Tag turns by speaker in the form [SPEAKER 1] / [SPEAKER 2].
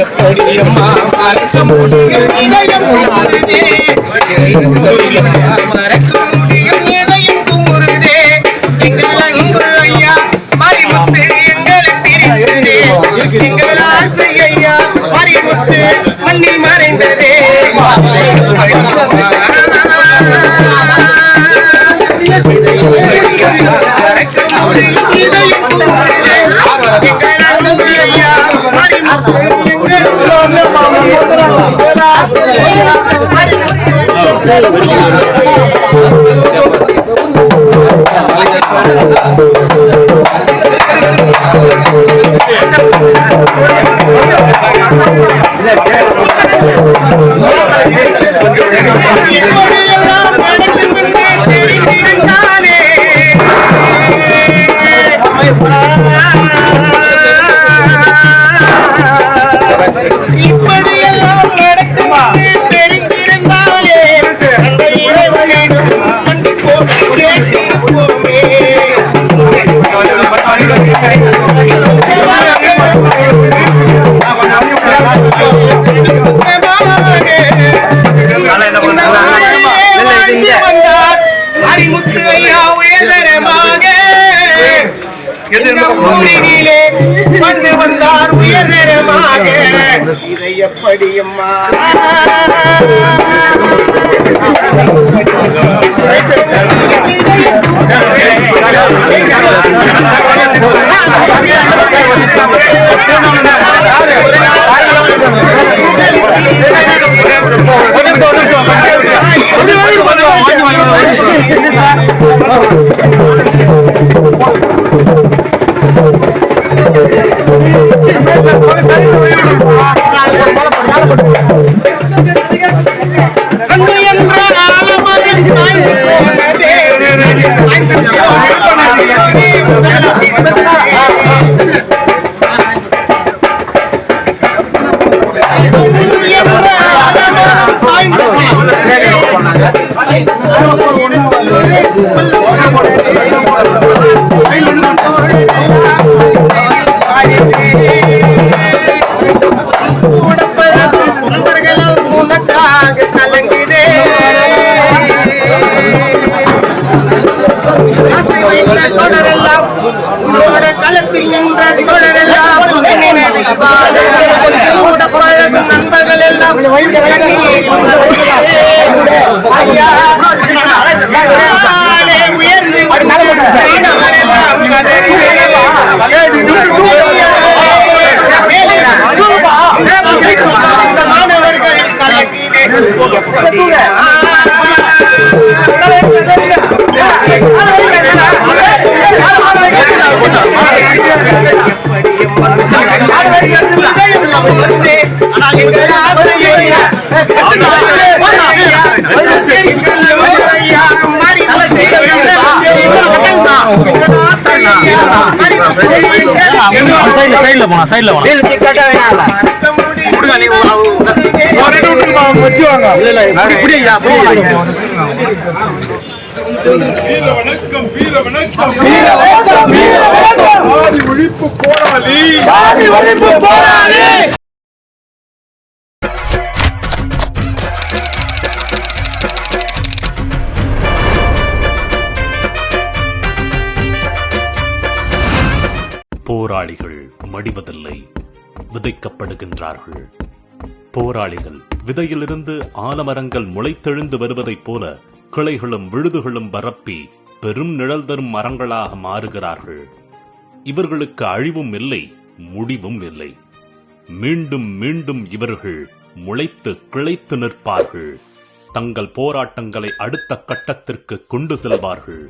[SPEAKER 1] எப்படியம்மா மறக்க முடியும் இதயம் குமுறுதே மறக்க முடியும் இதயம் குமுறுதே எங்கள் அன்பு ஐயா மறிமுத்து எங்களை பிரிந்ததே எங்கள் ஆசை ஐயா மறிமுத்து மண்ணில் மறைந்ததே. மறக்க முடியும் o que comer. இந்த வந்து வந்தார் உயர்தரமாக இதை எப்படியம்மா பண்ணாங்க வைத்த உன்னோட களத்தில் நின்ற தொடரெல்லாம் நண்பர்கள் எல்லாம் உயர்ந்து மாணவரெல்லாம் ஆனால் எங்கள் ஆசையை
[SPEAKER 2] சைடுல போனா சைடுல போனா
[SPEAKER 3] வணக்கம் வீர வணக்கம். ஒழிப்பு போராளி.
[SPEAKER 4] போராளிகள் மடிவதில்லை விதைக்கப்படுகின்றார்கள். போராளிகள் விதையிலிருந்து ஆலமரங்கள் முளைத்தெழுந்து வருவதைப் போல கிளைகளும் விழுதுகளும் பரப்பி பெரும் நிழல் தரும் மரங்களாக மாறுகிறார்கள். இவர்களுக்கு அழிவும் இல்லை முடிவும் இல்லை. மீண்டும் மீண்டும் இவர்கள் முளைத்து கிளைத்து நிற்பார்கள். தங்கள் போராட்டங்களை அடுத்த கட்டத்திற்கு கொண்டு செல்வார்கள்.